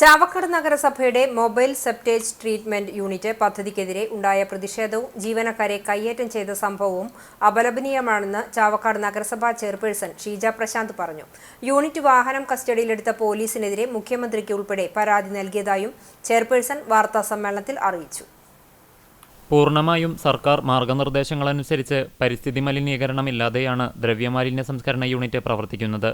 ചാവക്കാട് നഗരസഭയുടെ mobile septage treatment unit പദ്ധതിക്കെതിരെ ഉണ്ടായ പ്രതിഷേധവും ജീവനക്കാരെ കയ്യേറ്റം ചെയ്ത സംഭവവും അപലപനീയമാണെന്ന് ചാവക്കാട് നഗരസഭാ ചെയർപേഴ്സൺ ഷീജ പ്രശാന്ത് പറഞ്ഞു. യൂണിറ്റ് വാഹനം കസ്റ്റഡിയിലെടുത്ത പോലീസിനെതിരെ മുഖ്യമന്ത്രിക്ക് ഉൾപ്പെടെ പരാതി നൽകിയതായും ചെയർപേഴ്സൺ വാർത്താ സമ്മേളനത്തിൽ അറിയിച്ചു. പൂർണമായും സർക്കാർ മാർഗനിർദ്ദേശങ്ങളനുസരിച്ച് പരിസ്ഥിതി മലിനീകരണം ഇല്ലാതെയാണ് ദ്രവ്യമാലിന്യ സംസ്കരണ യൂണിറ്റ് പ്രവർത്തിക്കുന്നത്.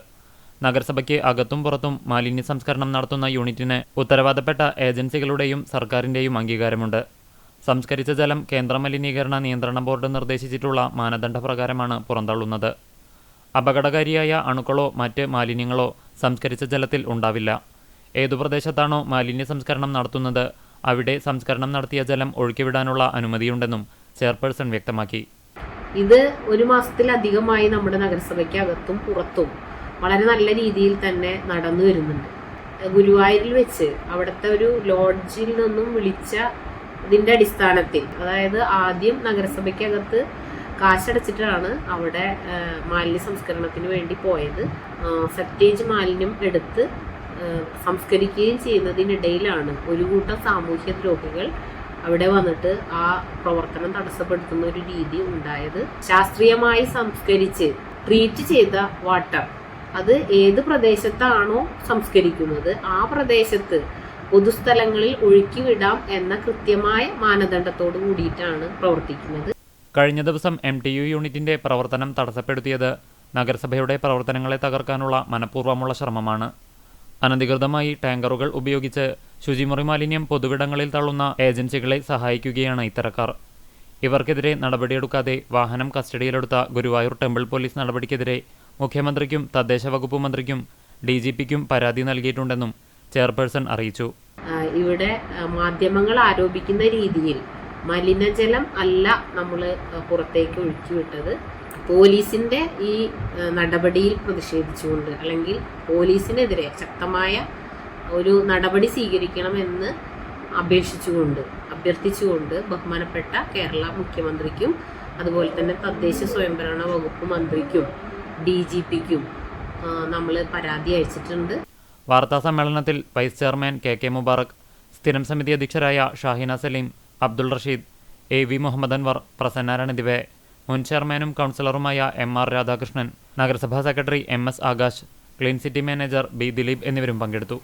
നഗരസഭയ്ക്ക് അകത്തും പുറത്തും മാലിന്യ സംസ്കരണം നടത്തുന്ന യൂണിറ്റിന് ഉത്തരവാദപ്പെട്ട ഏജൻസികളുടെയും സർക്കാരിന്റെയും അംഗീകാരമുണ്ട്. സംസ്കരിച്ച ജലം കേന്ദ്ര മലിനീകരണ നിയന്ത്രണ ബോർഡ് നിർദ്ദേശിച്ചിട്ടുള്ള മാനദണ്ഡപ്രകാരമാണ് പുറന്തള്ളുന്നത്. അപകടകാരിയായ അണുക്കളോ മറ്റ് മാലിന്യങ്ങളോ സംസ്കരിച്ച ജലത്തിൽ ഉണ്ടാവില്ല. ഏതു പ്രദേശത്താണോ മാലിന്യ സംസ്കരണം നടത്തുന്നത് അവിടെ സംസ്കരണം നടത്തിയ ജലം ഒഴുക്കിവിടാനുള്ള അനുമതിയുണ്ടെന്നും ചെയർപേഴ്സൺ വ്യക്തമാക്കി. ഇത് ഒരു മാസത്തിലധികമായി നമ്മുടെ നഗരസഭയ്ക്ക് അകത്തും പുറത്തും വളരെ നല്ല രീതിയിൽ തന്നെ നടന്നു വരുന്നുണ്ട്. ഗുരുവായൂരിൽ വെച്ച് അവിടുത്തെ ഒരു ലോഡ്ജിൽ നിന്നും വിളിച്ച ഇതിന്റെ അടിസ്ഥാനത്തിൽ അതായത് ആദ്യം നഗരസഭയ്ക്കകത്ത് കാശടച്ചിട്ടാണ് അവിടെ മാലിന്യ സംസ്കരണത്തിന് വേണ്ടി പോയത്. സെപ്റ്റേജ് മാലിന്യം എടുത്ത് സംസ്കരിക്കുകയും ചെയ്യുന്നതിനിടയിലാണ് ഒരു കൂട്ടം സാമൂഹ്യ ദ്രോഹികൾ അവിടെ വന്നിട്ട് ആ പ്രവർത്തനം തടസ്സപ്പെടുത്തുന്ന ഒരു രീതി ഉണ്ടായത്. ശാസ്ത്രീയമായി സംസ്കരിച്ച് ട്രീറ്റ് ചെയ്ത വാട്ടർ അത് ഏത് പ്രദേശത്താണോ സംസ്കരിക്കുന്നത് ആ പ്രദേശത്ത് പൊതുസ്ഥലങ്ങളിൽ ഒഴുക്കിവിടാം എന്ന കൃത്യമായ മാനദണ്ഡത്തോട് കൂടിയിട്ടാണ് പ്രവർത്തിക്കുന്നത്. കഴിഞ്ഞ ദിവസം എം ടി യു യൂണിറ്റിന്റെ പ്രവർത്തനം തടസ്സപ്പെടുത്തിയത് നഗരസഭയുടെ പ്രവർത്തനങ്ങളെ തകർക്കാനുള്ള മനഃപൂർവമുള്ള ശ്രമമാണ്. അനധികൃതമായി ടാങ്കറുകൾ ഉപയോഗിച്ച് ശുചിമുറി മാലിന്യം പൊതുവിടങ്ങളിൽ തള്ളുന്ന ഏജൻസികളെ സഹായിക്കുകയാണ് ഇത്തരക്കാർ. ഇവർക്കെതിരെ നടപടിയെടുക്കാതെ വാഹനം കസ്റ്റഡിയിലെടുത്ത ഗുരുവായൂർ ടെമ്പിൾ പോലീസ് നടപടിക്കെതിരെ മുഖ്യമന്ത്രിക്കും തദ്ദേശ വകുപ്പ് മന്ത്രിക്കും ഡി ജി പിക്കും പരാതി നൽകിയിട്ടുണ്ടെന്നും ചെയർപേഴ്സൺ അറിയിച്ചു. ഇവിടെ മാധ്യമങ്ങൾ ആരോപിക്കുന്ന രീതിയിൽ മലിനജലം അല്ല നമ്മൾ പുറത്തേക്ക് ഒഴുക്കി വിട്ടത്. പോലീസിന്റെ ഈ നടപടിയിൽ പ്രതിഷേധിച്ചുകൊണ്ട് അല്ലെങ്കിൽ പോലീസിനെതിരെ ശക്തമായ ഒരു നടപടി സ്വീകരിക്കണമെന്ന് അപേക്ഷിച്ചുകൊണ്ട് അഭ്യർത്ഥിച്ചുകൊണ്ട് ബഹുമാനപ്പെട്ട കേരള മുഖ്യമന്ത്രിക്കും അതുപോലെ തന്നെ തദ്ദേശ സ്വയംഭരണ വകുപ്പ് മന്ത്രിക്കും ഡി ജി പിക്കും നമ്മൾ പരാതി അയച്ചിട്ടുണ്ട്. വാർത്താ സമ്മേളനത്തിൽ vice chairman K K Mubarak സ്ഥിരം സമിതി അധ്യക്ഷരായ ഷാഹിന സലീം അബ്ദുൾ റഷീദ് എ വി മുഹമ്മദ് അൻവർ പ്രസന്നാരായൺ എന്നിവ മുൻ ചെയർമാനും കൗൺസിലറുമായ എം ആർ രാധാകൃഷ്ണൻ നഗരസഭാ secretary M S Akash clean city manager B Dileep എന്നിവരും പങ്കെടുത്തു.